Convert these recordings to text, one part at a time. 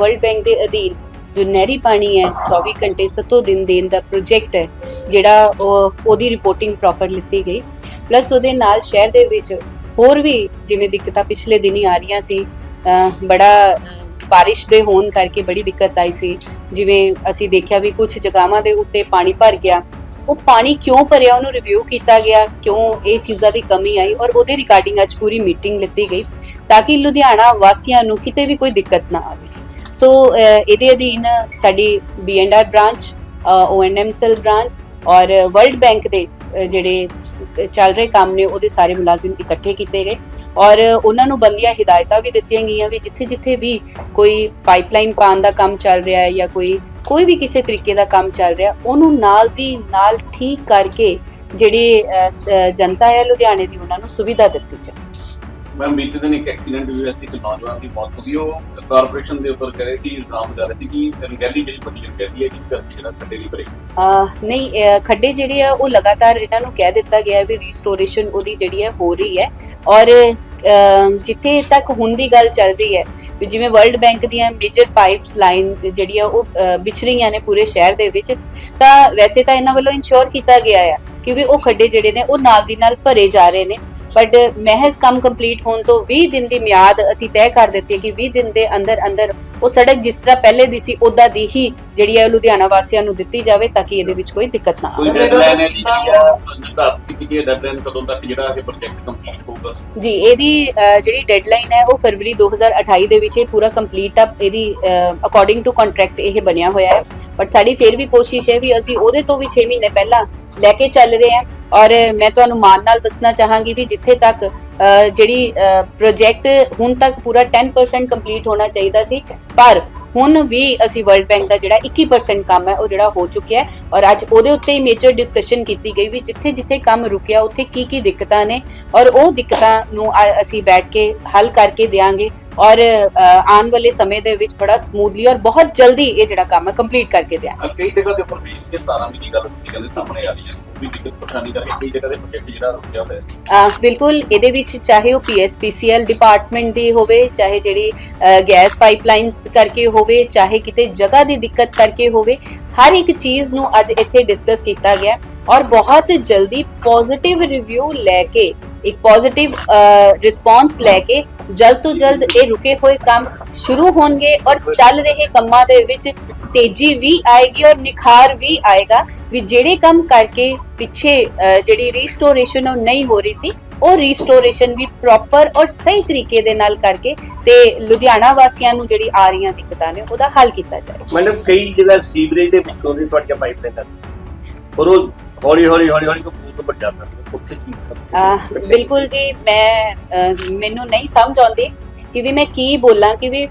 World bank ਦੇ ਅਧੀਨ ਜੋ ਨਹਿਰੀ ਪਾਣੀ ਹੈ 24 ਘੰਟੇ ਸੱਤੋ ਦਿਨ ਦੇਣ ਦਾ ਪ੍ਰੋਜੈਕਟ ਹੈ ਜਿਹੜਾ ਉਹ ਉਹਦੀ ਰਿਪੋਰਟਿੰਗ ਪ੍ਰੋਪਰ ਲਿੱਤੀ ਗਈ। ਪਲੱਸ ਉਹਦੇ ਨਾਲ ਸ਼ਹਿਰ ਦੇ ਵਿੱਚ ਹੋਰ ਵੀ ਜਿਵੇਂ ਦਿੱਕਤਾਂ ਪਿਛਲੇ ਦਿਨੀ ਆ ਰਹੀਆਂ ਸੀ ਬੜਾ ਅਹ, ਬਾਰਿਸ਼ ਦੇ ਹੋਣ ਕਰਕੇ ਬੜੀ ਦਿੱਕਤ ਆਈ ਸੀ। ਜਿਵੇਂ ਅਸੀਂ ਦੇਖਿਆ ਵੀ ਕੁਝ ਜਗ੍ਹਾਵਾਂ ਦੇ ਉੱਤੇ ਪਾਣੀ ਭਰ ਗਿਆ। ਉਹ ਪਾਣੀ ਕਿਉਂ ਭਰਿਆ? ਉਹਨੂੰ ਰਿਵਿਊ ਕੀਤਾ ਗਿਆ। ਕਿਉਂ ਇਹ ਚੀਜ਼ਾਂ ਦੀ ਕਮੀ ਆਈ? ਔਰ ਉਹਦੇ ਰਿਗਾਰਡਿੰਗ ਅੱਜ ਪੂਰੀ ਮੀਟਿੰਗ ਲਿੱਤੀ ਗਈ ਤਾਂ ਕਿ ਲੁਧਿਆਣਾ ਵਾਸੀਆਂ ਨੂੰ ਕਿਤੇ ਵੀ ਕੋਈ ਦਿੱਕਤ ਨਾ ਆਵੇ। ਸੋ eh, ਇਹਦੇ ਅਧੀਨ ਸਾਡੀ BNR branch ONM cell branch ਔਰ ਵਰਲਡ ਬੈਂਕ ਦੇ ਜਿਹੜੇ ਚੱਲ ਰਹੇ ਕੰਮ ਨੇ, ਉਹਦੇ ਸਾਰੇ ਮੁਲਾਜ਼ਮ ਇਕੱਠੇ ਕੀਤੇ ਗਏ ਔਰ ਉਹਨਾਂ ਨੂੰ ਬੰਦੀਆਂ ਹਿਦਾਇਤਾਂ ਵੀ ਦਿੱਤੀਆਂ ਗਈਆਂ ਵੀ ਜਿੱਥੇ ਜਿੱਥੇ ਵੀ ਕੋਈ ਪਾਈਪਲਾਈਨ ਪਾਉਣ ਦਾ ਕੰਮ ਚੱਲ ਰਿਹਾ ਹੈ ਜਾਂ ਕੋਈ ਕੋਈ ਵੀ ਕਿਸੇ ਤਰੀਕੇ ਦਾ ਕੰਮ ਚੱਲ ਰਿਹਾ, ਉਹਨੂੰ ਨਾਲ ਦੀ ਨਾਲ ਠੀਕ ਕਰਕੇ ਜਿਹੜੀ ਜਨਤਾ ਹੈ ਲੁਧਿਆਣੇ ਦੀ, ਉਹਨਾਂ ਨੂੰ ਸੁਵਿਧਾ ਦਿੱਤੀ ਜਾਵੇ। ਮੈਂ ਬੀਤੇ ਦਿਨ ਇੱਕ ਐਕਸੀਡੈਂਟ ਵੀ ਹੋਇਆ ਸੀ ਇੱਕ ਨੌਜਵਾਨ ਦੀ ਮੌਤ ਹੋ ਗਈ। ਉਹ ਕਾਰਪੋਰੇਸ਼ਨ ਦੇ ਉੱਪਰ ਕਰੇ ਕਿ ਇਲਜ਼ਾਮ ਲਗਾ ਰਹੇ ਸੀ ਕਿ ਰੰਗੈਲੀ ਜਿਹੜੀ ਪੋਜੀਸ਼ਨ ਕਹਿੰਦੀ ਹੈ ਕਿ ਕਰਕੇ ਜਿਹੜਾ ਖੱਡੇ ਦੀ ਬ੍ਰੇਕ ਨਹੀਂ ਖੱਡੇ ਜਿਹੜੇ ਆ ਉਹ ਲਗਾਤਾਰ ਇਹਨਾਂ ਨੂੰ ਕਹਿ ਦਿੱਤਾ ਗਿਆ ਵੀ ਰੀਸਟੋਰੇਸ਼ਨ ਉਹਦੀ ਜਿਹੜੀ ਹੈ ਹੋ ਰਹੀ ਹੈ। ਔਰ ਜਿੱਥੇ ਤੱਕ ਹੁਣ ਦੀ ਗੱਲ ਚੱਲ ਰਹੀ ਹੈ ਵੀ ਜਿਵੇਂ ਵਰਲਡ ਬੈਂਕ ਦੀਆਂ ਮੇਜਰ ਪਾਈਪਸ ਲਾਈਨ ਜਿਹੜੀ ਆ ਉਹ ਅਹ, ਨੇ ਪੂਰੇ ਸ਼ਹਿਰ ਦੇ ਵਿੱਚ ਤਾਂ ਵੈਸੇ ਤਾਂ ਇਹਨਾਂ ਵੱਲੋਂ ਇੰਸ਼ੋਰ ਕੀਤਾ ਗਿਆ ਆ ਕਿ ਉਹ ਖੱਡੇ ਜਿਹੜੇ ਨੇ ਉਹ ਨਾਲ ਦੀ ਨਾਲ ਭਰੇ ਜਾ ਰਹੇ ਨੇ। ਬਟ ਮਹਿਜ਼ ਕੰਮ ਕੰਪਲੀਟ ਹੋਣ ਤੋਂ 20 ਦਿਨ ਦੀ ਮਿਆਦ ਅਸੀਂ ਤੈਅ ਕਰ ਦਿੱਤੀ ਹੈ ਕਿ 20 ਦਿਨ ਦੇ ਅੰਦਰ ਅੰਦਰ ਉਹ ਸੜਕ ਜਿਸ ਤਰ੍ਹਾਂ ਪਹਿਲੇ ਦੀ ਸੀ ਉਦਾਂ ਦੀ ਹੀ ਜਿਹੜੀ ਹੈ ਲੁਧਿਆਣਾ ਵਾਸੀਆਂ ਨੂੰ ਦਿੱਤੀ ਜਾਵੇ ਤਾਂ ਕਿ ਇਹਦੇ ਵਿੱਚ ਕੋਈ ਦਿੱਕਤ ਨਾ ਆਵੇ। ਕੋਈ ਡੈਡਲਾਈਨ ਹੈ ਜੀ ਜਿਹੜੀ ਆ ਨਿਰਧਾਰਿਤ ਕੀਤੀ ਹੈ ਡੈਡਲਾਈਨ ਕਦੋਂ ਤੱਕ ਜਿਹੜਾ ਇਹ ਪ੍ਰੋਜੈਕਟ ਕੰਪਲੀਟ ਹੋਊਗਾ? ਜੀ ਇਹਦੀ ਜਿਹੜੀ ਡੈਡਲਾਈਨ ਹੈ ਉਹ ਫਰਵਰੀ 2028 ਦੇ ਵਿੱਚ ਇਹ ਪੂਰਾ ਕੰਪਲੀਟ ਅਪ ਇਹਦੀ ਅਕੋਰਡਿੰਗ ਟੂ ਕੰਟਰੈਕਟ ਇਹ ਬਣਿਆ ਹੋਇਆ ਹੈ। ਬਟ ਸਾਡੀ ਫਿਰ ਵੀ ਕੋਸ਼ਿਸ਼ ਹੈ ਵੀ ਅਸੀਂ ਉਹਦੇ ਤੋਂ ਵੀ 6 ਮਹੀਨੇ ਪਹਿਲਾਂ ਲੈ ਕੇ ਚੱਲ ਰਹੇ ਹਾਂ। ਔਰ ਮੈਂ ਤੁਹਾਨੂੰ ਮਾਨ ਨਾਲ ਦੱਸਣਾ ਚਾਹਾਂਗੀ ਵੀ ਜਿੱਥੇ ਤੱਕ ਜਿਹੜੀ ਪ੍ਰੋਜੈਕਟ ਹੁਣ ਤੱਕ ਪੂਰਾ 10% ਕੰਪਲੀਟ ਹੋਣਾ ਚਾਹੀਦਾ ਸੀ, ਪਰ ਹੁਣ ਵੀ ਅਸੀਂ ਵਰਲਡ ਬੈਂਕ ਦਾ ਜਿਹੜਾ 21% ਕੰਮ ਹੈ, ਉਹ ਜਿਹੜਾ ਹੋ ਚੁੱਕਿਆ ਹੈ ਔਰ ਅੱਜ ਉਹਦੇ ਉੱਤੇ ਹੀ ਮੇਜਰ ਡਿਸਕਸ਼ਨ ਕੀਤੀ ਗਈ ਵੀ ਜਿੱਥੇ ਜਿੱਥੇ ਕੰਮ ਰੁਕਿਆ, ਉੱਥੇ ਕੀ ਕੀ ਦਿੱਕਤਾਂ ਨੇ ਔਰ ਉਹ ਦਿੱਕਤਾਂ ਨੂੰ ਅਸੀਂ ਬੈਠ ਕੇ ਹੱਲ ਕਰਕੇ ਦੇਾਂਗੇ ਔਰ ਆਉਣ ਵਾਲੇ ਸਮੇਂ ਦੇ ਵਿੱਚ ਬੜਾ ਸਮੂਥਲੀ ਔਰ ਬਹੁਤ ਜਲਦੀ ਇਹ ਜਿਹੜਾ ਕੰਮ ਹੈ ਕੰਪਲੀਟ ਕਰਕੇ ਦੇਾਂਗੇ ਕਈ ਜਗ੍ਹਾ ਦੇ ਉੱਪਰ ਵੀ ਇਸ ਤਾਰਾਂ ਦੀ ਗੱਲ ਤੁਸੀਂ ਕਹਿੰਦੇ ਸਾਹਮਣੇ ਆ ਰਹੀ ਹੈ। ਵੀ ਦਿੱਕਤ ਪਰੇਸ਼ਾਨੀ ਕਰਕੇ ਕਈ ਜਗ੍ਹਾ ਦੇ ਪ੍ਰੋਜੈਕਟ ਜਿਹੜਾ ਰੁਕਿਆ ਹੋਇਆ। ਹੈ ਅ, ਬਿਲਕੁਲ ਇਹਦੇ ਵਿੱਚ ਚਾਹੇ ਉਹ ਪੀਐਸਪੀਸੀਐਲ ਡਿਪਾਰਟਮੈਂਟ ਦੀ ਹੋਵੇ ਚਾਹੇ ਜਿਹੜੀ ਅ, ਗੈਸ ਪਾਈਪਲਾਈਨਸ ਕਰਕੇ ਹੋਵੇ ਚਾਹੇ ਕਿਤੇ ਜਗ੍ਹਾ ਦੀ ਦਿੱਕਤ ਕਰਕੇ ਹੋਵੇ ਹਰ ਇੱਕ ਚੀਜ਼ ਨੂੰ ਅੱਜ ਇੱਥੇ ਡਿਸਕਸ ਕੀਤਾ ਗਿਆ ਹੈ ਔਰ ਬਹੁਤ ਜਲਦੀ ਪੋਜ਼ਿਟਿਵ ਰਿਵਿਊ ਲੈ ਕੇ ਇੱਕ ਪੋਜ਼ਿਟਿਵ ਰਿਸਪੌਂਸ ਲੈ ਕੇ ਜਲਦ ਤੋਂ ਜਲਦ ਇਹ ਰੁਕੇ ਹੋਏ ਕੰਮ ਸ਼ੁਰੂ ਹੋਣਗੇ ਔਰ ਚੱਲ ਰਹੇ ਕੰਮਾਂ ਦੇ ਵਿੱਚ ਤੇਜ਼ੀ ਵੀ ਆਏਗੀ ਔਰ ਨਿਖਾਰ ਵੀ ਆਏਗਾ ਵੀ ਜਿਹੜੇ ਕੰਮ ਕਰਕੇ ਪਿੱਛੇ ਜਿਹੜੀ ਰੀਸਟੋਰੇਸ਼ਨ ਉਹ ਨਹੀਂ ਹੋ ਰਹੀ ਸੀ ਉਹ ਰੀਸਟੋਰੇਸ਼ਨ ਵੀ ਪ੍ਰੋਪਰ ਔਰ ਸਹੀ ਤਰੀਕੇ ਦੇ ਨਾਲ ਕਰਕੇ ਤੇ ਲੁਧਿਆਣਾ ਵਾਸੀਆਂ ਨੂੰ ਜਿਹੜੀ ਆ ਰਹੀਆਂ ਦਿੱਕਤਾਂ ਨੇ ਉਹਦਾ ਹੱਲ ਕੀਤਾ ਜਾਏ। ਮਤਲਬ ਕਈ ਜਗ੍ਹਾ ਸੀਵਰੇਜ ਦੇ ਵਿੱਚੋਂ ਦੀ ਤੁਹਾਡੀਆਂ ਪਾਈਪਲਾਈਨਾਂ ਪਰ ਉਹ ਹੌਲੀ ਹੌਲੀ ਹੌਲੀ ਹੌਲੀ ਕੋ ਪੂਰ ਵੱਡ ਜਾਂਦਾ ਉੱਥੇ ਕੀ ਬਿਲਕੁਲ ਜੀ ਮੈਂ ਮੈਨੂੰ ਨਹੀਂ ਸਮਝ ਆਉਂਦੀ ਕਿ ਵੀ ਮੈਂ ਕੀ ਬੋਲਾਂ ਕਿ ਵੀ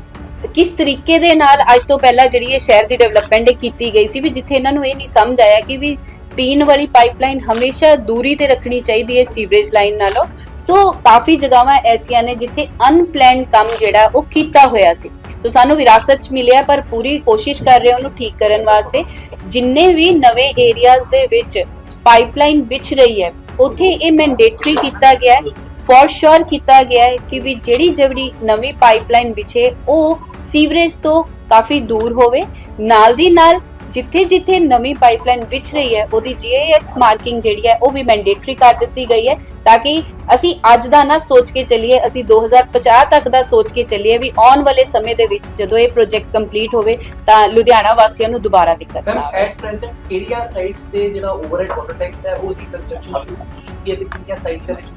ਕਿਸ ਤਰੀਕੇ ਦੇ ਨਾਲ ਅੱਜ ਤੋਂ ਪਹਿਲਾਂ ਜਿਹੜੀ ਇਹ ਸ਼ਹਿਰ ਦੀ ਡਿਵੈਲਪਮੈਂਟ ਕੀਤੀ ਗਈ ਸੀ ਵੀ ਜਿੱਥੇ ਇਹਨਾਂ ਨੂੰ ਇਹ ਨਹੀਂ ਸਮਝ ਆਇਆ ਕਿ ਵੀ ਪੀਣ ਵਾਲੀ ਪਾਈਪਲਾਈਨ ਹਮੇਸ਼ਾ ਦੂਰੀ ਤੇ ਰੱਖਣੀ ਚਾਹੀਦੀ ਹੈ ਸੀਵਰੇਜ ਲਾਈਨ ਨਾਲੋਂ। ਸੋ ਕਾਫੀ ਜਗ੍ਹਾਵਾਂ ਐਸੀਆਂ ਨੇ ਜਿੱਥੇ ਅਨਪਲੈਨਡ ਕੰਮ ਜਿਹੜਾ ਉਹ ਕੀਤਾ ਹੋਇਆ ਸੀ। ਸੋ ਸਾਨੂੰ ਵਿਰਾਸਤ ਚ ਮਿਲਿਆ, ਪਰ ਪੂਰੀ ਕੋਸ਼ਿਸ਼ ਕਰ ਰਹੇ ਉਹਨੂੰ ਠੀਕ ਕਰਨ ਵਾਸਤੇ। ਜਿੰਨੇ ਵੀ ਨਵੇਂ ਏਰੀਆਜ਼ ਦੇ ਵਿੱਚ ਪਾਈਪਲਾਈਨ ਵਿਛ ਰਹੀ ਹੈ, ਉੱਥੇ ਇਹ ਮੈਂਡੇਟਰੀ ਕੀਤਾ ਗਿਆ ਹੈ ਫॉर ਸ਼ੋਰ ਕੀਤਾ ਗਿਆ ਹੈ ਕਿ ਵੀ ਜਿਹੜੀ ਜਿਹੜੀ ਨਵੀਂ ਪਾਈਪਲਾਈਨ ਵਿਛੇ ਉਹ ਸੀਵਰੇਜ ਤੋਂ ਕਾਫੀ ਦੂਰ ਹੋਵੇ। ਨਾਲ ਦੀ ਨਾਲ ਜਿੱਥੇ ਜਿੱਥੇ ਨਵੀਂ ਪਾਈਪਲਾਈਨ ਵਿਛ ਰਹੀ ਹੈ ਉਹਦੀ ਜੀਆਈਐਸ ਮਾਰਕਿੰਗ ਜਿਹੜੀ ਹੈ ਉਹ ਵੀ ਮੈਂਡੇਟਰੀ ਕਰ ਦਿੱਤੀ ਗਈ ਹੈ ਤਾਂ ਕਿ ਅਸੀਂ ਅੱਜ ਦਾ ਨਾ ਸੋਚ ਕੇ ਚੱਲੀਏ ਅਸੀਂ 2050 ਤੱਕ ਦਾ ਸੋਚ ਕੇ ਚੱਲੀਏ ਵੀ ਆਉਣ ਵਾਲੇ ਸਮੇਂ ਦੇ ਵਿੱਚ ਜਦੋਂ ਇਹ ਪ੍ਰੋਜੈਕਟ ਕੰਪਲੀਟ ਹੋਵੇ ਤਾਂ ਲੁਧਿਆਣਾ ਵਾਸੀਆਂ ਨੂੰ ਦੁਬਾਰਾ ਦਿੱਕਤ ਨਾ ਆਵੇ। ਐਟ ਪ੍ਰੈਜ਼ੈਂਟ ਏਰੀਆ ਸਾਈਟਸ ਤੇ ਜਿਹੜਾ ਓਵਰਹੈਡ ਵਾਟਰ ਟੈਂਕਸ ਹੈ ਉਹਦੀ ਕੰਸਟਰਕਸ਼ਨ ਸ਼ੁਰੂ ਹੋ ਚੁੱਕੀ ਹੈ ਤੇ ਕਿੰਨੀਆਂ ਸਾਈਟਸ ਦੇ ਵਿੱਚ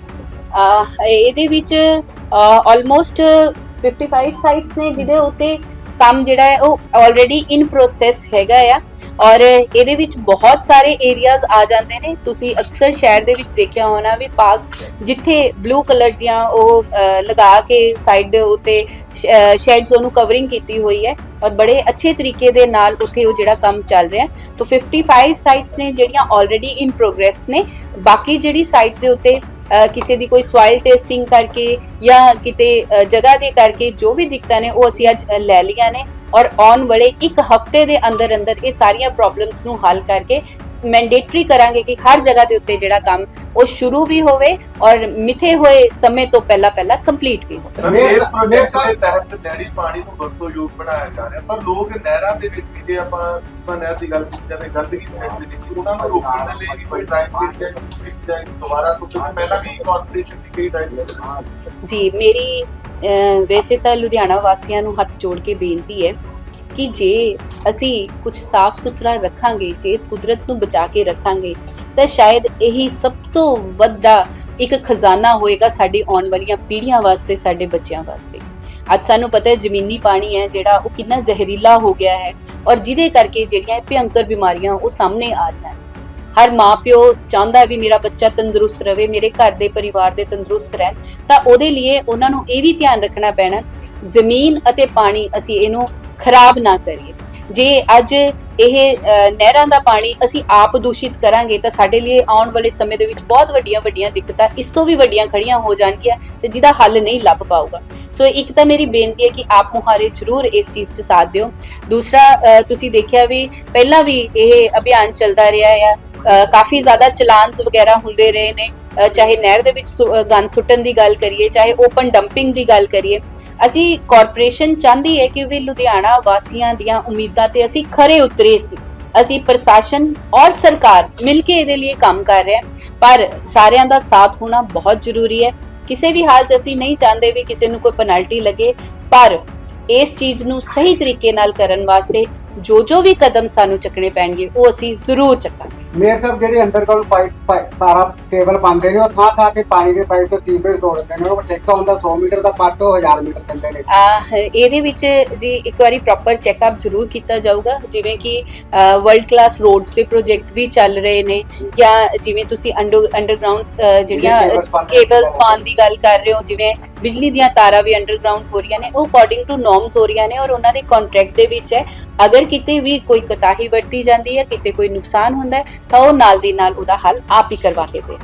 ਇਹਦੇ ਵਿੱਚ ਆਲਮੋਸਟ 55 ਸਾਈਟਸ ਨੇ ਜਿਹਦੇ ਉੱਤੇ ਕੰਮ ਜਿਹੜਾ ਹੈ ਉਹ ਆਲਰੇਡੀ ਇਨ ਪ੍ਰੋਸੈਸ ਹੈਗਾ ਆ। ਔਰ ਇਹਦੇ ਵਿੱਚ ਬਹੁਤ ਸਾਰੇ ਏਰੀਆਜ਼ ਆ ਜਾਂਦੇ ਨੇ। ਤੁਸੀਂ ਅਕਸਰ ਸ਼ਹਿਰ ਦੇ ਵਿੱਚ ਦੇਖਿਆ ਹੋਣਾ ਵੀ ਪਾਰਕ ਜਿੱਥੇ ਬਲੂ ਕਲਰ ਦੀਆਂ ਉਹ ਲਗਾ ਕੇ ਸਾਈਡ ਦੇ ਉੱਤੇ ਸ਼ੈਡਸ ਉਹਨੂੰ ਕਵਰਿੰਗ ਕੀਤੀ ਹੋਈ ਹੈ। ਔਰ ਬੜੇ ਅੱਛੇ ਤਰੀਕੇ ਦੇ ਨਾਲ ਉੱਥੇ ਉਹ ਜਿਹੜਾ ਕੰਮ ਚੱਲ ਰਿਹਾ। ਹੈ ਤਾਂ 55 ਸਾਈਟਸ ਨੇ ਜਿਹੜੀਆਂ ਆਲਰੇਡੀ ਇਨ ਪ੍ਰੋਗਰੈਸ ਨੇ। ਬਾਕੀ ਜਿਹੜੀ ਸਾਈਟਸ ਦੇ ਉੱਤੇ ਕਿਸੇ ਦੀ ਕੋਈ ਸੋਇਲ ਟੈਸਟਿੰਗ ਕਰਕੇ ਜਾਂ ਕਿਤੇ ਜਗ੍ਹਾ ਦੇ ਕਰਕੇ ਜੋ ਵੀ ਦਿੱਕਤਾਂ ਨੇ ਉਹ ਅਸੀਂ ਅੱਜ ਲੈ ਲਈਆਂ ਨੇ। ਔਰ ਆਉਣ ਵਾਲੇ ਇੱਕ ਹਫ਼ਤੇ ਦੇ ਅੰਦਰ ਅੰਦਰ ਇਹ ਸਾਰੀਆਂ ਪ੍ਰੋਬਲਮਸ ਨੂੰ ਹੱਲ ਕਰਕੇ ਮੈਂਡੇਟਰੀ ਕਰਾਂਗੇ ਕਿ ਹਰ ਜਗ੍ਹਾ ਦੇ ਉੱਤੇ ਜਿਹੜਾ ਕੰਮ ਉਹ ਸ਼ੁਰੂ ਵੀ ਹੋਵੇ ਔਰ ਮਿੱਥੇ ਹੋਏ ਸਮੇਂ ਤੋਂ ਪਹਿਲਾਂ ਪਹਿਲਾਂ ਕੰਪਲੀਟ ਵੀ ਹੋਵੇ। ਇਸ ਪ੍ਰੋਜੈਕਟ ਦੇ ਤਹਿਤ ਨਹਿਰੀ ਪਾਣੀ ਨੂੰ ਵਰਤੋਯੋਗ ਬਣਾਇਆ ਜਾ ਰਿਹਾ ਪਰ ਲੋਕ ਨਹਿਰਾਂ ਦੇ ਵਿੱਚ ਵੀ ਜੇ ਆਪਾਂ ਆਪਾਂ ਨਹਿਰ ਦੀ ਗੱਲ ਕੀਤੀ ਜਾਵੇ ਗੰਦਗੀ ਸਿੱਟ ਦੇ ਵਿੱਚ ਉਹਨਾਂ ਨੂੰ ਰੋਕਣ ਦੇ ਲਈ ਵੀ ਕੋਈ ਡਰਾਈਵ ਜਿਹੜੀ ਹੈ ਦੁਬਾਰਾ ਤੋਂ ਪਹਿਲਾਂ ਵੀ ਕਾਰਪੋਰੇਸ਼ਨ ਦੀ ਕਈ ਡਰਾਈਵ ਜੀ ਮੇਰੀ ਵੈਸੇ ਤਾਂ ਲੁਧਿਆਣਾ ਵਾਸੀਆਂ ਨੂੰ ਹੱਥ ਜੋੜ ਕੇ ਬੇਨਤੀ ਹੈ ਕਿ ਜੇ ਅਸੀਂ ਕੁਝ ਸਾਫ਼ ਸੁਥਰਾ ਰੱਖਾਂਗੇ, ਜੇ ਇਸ ਕੁਦਰਤ ਨੂੰ ਬਚਾ ਕੇ ਰੱਖਾਂਗੇ, ਤਾਂ ਸ਼ਾਇਦ ਇਹੀ ਸਭ ਤੋਂ ਵੱਡਾ ਇੱਕ ਖਜ਼ਾਨਾ ਹੋਏਗਾ ਸਾਡੀ ਆਉਣ ਵਾਲੀਆਂ ਪੀੜ੍ਹੀਆਂ ਵਾਸਤੇ, ਸਾਡੇ ਬੱਚਿਆਂ ਵਾਸਤੇ। ਅੱਜ ਸਾਨੂੰ ਪਤਾ ਹੈ ਜ਼ਮੀਨੀ ਪਾਣੀ ਹੈ ਜਿਹੜਾ ਉਹ ਕਿੰਨਾ ਜ਼ਹਿਰੀਲਾ ਹੋ ਗਿਆ ਹੈ ਔਰ ਜਿਹਦੇ ਕਰਕੇ ਜਿਹੜੀਆਂ ਇਹ ਬਿਮਾਰੀਆਂ ਉਹ ਸਾਹਮਣੇ ਆ ਰਹੀਆਂ ਹਨ ਹਰ ਮਾਪਿਓ ਚਾਹੁੰਦਾ ਵੀ ਮੇਰਾ ਬੱਚਾ ਤੰਦਰੁਸਤ ਰਹੇ, ਮੇਰੇ ਘਰ ਦੇ ਪਰਿਵਾਰ ਦੇ ਤੰਦਰੁਸਤ ਰਹਿਣ, ਤਾਂ ਉਹਦੇ ਲਈ ਉਹਨਾਂ ਨੂੰ ਇਹ ਵੀ ਧਿਆਨ ਰੱਖਣਾ ਪੈਣਾ, ਜ਼ਮੀਨ ਅਤੇ ਪਾਣੀ ਅਸੀਂ ਇਹਨੂੰ ਖਰਾਬ ਨਾ ਕਰੀਏ। ਜੇ ਅੱਜ ਇਹ ਨਹਿਰਾਂ ਦਾ ਪਾਣੀ ਅਸੀਂ ਆਪ ਦੂਸ਼ਿਤ ਕਰਾਂਗੇ, ਤਾਂ ਸਾਡੇ ਲਈ ਆਉਣ ਵਾਲੇ ਸਮੇਂ ਦੇ ਵਿੱਚ ਬਹੁਤ ਵੱਡੀਆਂ ਵੱਡੀਆਂ ਦਿੱਕਤਾਂ ਇਸ ਤੋਂ ਵੀ ਵੱਡੀਆਂ ਖੜੀਆਂ ਹੋ ਜਾਣਗੀਆਂ ਤੇ ਜਿਹਦਾ ਹੱਲ ਨਹੀਂ ਲੱਭ ਪਾਊਗਾ। ਸੋ ਇੱਕ ਤਾਂ ਮੇਰੀ ਬੇਨਤੀ ਹੈ ਕਿ ਆਪ ਮੁਹਾਰੇ ਜ਼ਰੂਰ ਇਸ ਚੀਜ਼ 'ਚ ਸਾਥ ਦਿਓ। ਦੂਸਰਾ ਤੁਸੀਂ ਦੇਖਿਆ ਵੀ ਪਹਿਲਾਂ ਵੀ ਇਹ ਅਭਿਆਨ ਚੱਲਦਾ ਰਿਹਾ ਹੈ ਕਾਫੀ ਜ਼ਿਆਦਾ ਚਲਾਨਸ ਵਗੈਰਾ ਹੁੰਦੇ ਰਹੇ ਨੇ। ਚਾਹੇ ਨਹਿਰ ਦੇ ਵਿੱਚ ਸੁ- ਅ, ਗੰਦ ਸੁੱਟਣ ਦੀ ਗੱਲ ਕਰੀਏ ਚਾਹੇ ਓਪਨ ਡੰਪਿੰਗ ਦੀ ਗੱਲ ਕਰੀਏ। ਅਸੀਂ ਕਾਰਪੋਰੇਸ਼ਨ ਚਾਹੁੰਦੀ ਹੈ ਕਿ ਵੀ ਲੁਧਿਆਣਾ ਵਾਸੀਆਂ ਦੀਆਂ ਉਮੀਦਾਂ ਤੇ ਅਸੀਂ ਖਰੇ ਉਤਰੇ। ਅਸੀਂ ਪ੍ਰਸ਼ਾਸਨ ਔਰ ਸਰਕਾਰ ਮਿਲ ਕੇ ਇਹਦੇ ਲਈ ਕੰਮ ਕਰ ਰਹੇ ਹਾਂ। ਪਰ ਸਾਰਿਆਂ ਦਾ ਸਾਥ ਹੋਣਾ ਬਹੁਤ ਜ਼ਰੂਰੀ ਹੈ। ਕਿਸੇ ਵੀ ਹਾਲ 'ਚ ਅਸੀਂ ਨਹੀਂ ਚਾਹੁੰਦੇ ਵੀ ਕਿਸੇ ਨੂੰ ਕੋਈ ਪੈਨਲਟੀ ਲੱਗੇ। ਪਰ ਇਸ ਚੀਜ਼ ਨੂੰ ਸਹੀ ਤਰੀਕੇ ਨਾਲ ਕਰਨ ਵਾਸਤੇ ਜੋ ਜੋ ਵੀ ਕਦਮ ਸਾਨੂੰ ਚੱਕਣੇ ਪੈਣਗੇ ਉਹ ਅਸੀਂ ਜ਼ਰੂਰ ਚੱਕਾਂਗੇ। ਮੇਰ ਸਾਹਿਬ ਜਿਹੜੇ ਅੰਡਰਗਰਾਉਂਡ ਪਾਈਪ ਪਾਈ- ਤਾਰਾਂ ਕੇਬਲ ਪਾਉਂਦੇ ਨੇ ਉਹ ਥਾਂ ਥਾਂ ਤੇ ਪਾਣੀ ਦੇ ਪਾਈਪ ਤੇ ਸੀਵਰੇਜ ਤੋੜਦੇ ਨੇ ਉਹ ਠੇਕਾ ਹੁੰਦਾ 100 ਮੀਟਰ ਦਾ ਪੱਟ ਉਹ 1000 ਮੀਟਰ ਦਿੰਦੇ ਨੇ। ਇਹਦੇ ਵਿੱਚ ਜੀ ਇੱਕ ਵਾਰੀ ਪ੍ਰੋਪਰ ਚੈੱਕਅਪ ਜ਼ਰੂਰ ਕੀਤਾ ਜਾਊਗਾ ਜਿਵੇਂ ਕਿ ਵਰਲਡ ਕਲਾਸ ਰੋਡਸ ਦੇ ਪ੍ਰੋਜੈਕਟ ਵੀ ਚੱਲ ਰਹੇ ਨੇ ਜਾਂ ਜਿਵੇਂ ਤੁਸੀਂ ਅੰਡਰਗਰਾਉਂਡ ਜਿਹੜੀਆਂ ਕੇਬਲਸ ਪਾਉਣ ਦੀ ਗੱਲ ਕਰ ਰਹੇ ਹੋ ਜਿਵੇਂ ਬਿਜਲੀ ਦੀਆਂ ਤਾਰਾਂ ਵੀ ਅੰਡਰਗਰਾਉਂਡ ਹੋ ਰਹੀਆਂ ਨੇ ਉਹ ਅਕੋਰਡਿੰਗ ਟੂ ਨੋਰਮਸ ਹੋ ਰਹੀਆਂ ਨੇ ਔਰ ਉਹਨਾਂ ਦੇ ਕੰਟਰੈਕਟ ਦੇ ਵਿੱਚ ਹੈ ਅਗਰ ਕਿਤੇ ਵੀ ਕੋਈ ਕੋਤਾਹੀ ਵਰਤੀ ਜਾਂਦੀ ਹੈ ਕਿਤੇ ਕੋਈ ਨੁਕਸਾਨ ਹੁੰਦਾ ਹੈ ਤਾਂ ਉਹ ਨਾਲ ਦੀ ਨਾਲ ਉਹਦਾ ਹੱਲ ਆਪ ਹੀ ਕਰਵਾ ਕੇ ਦੇ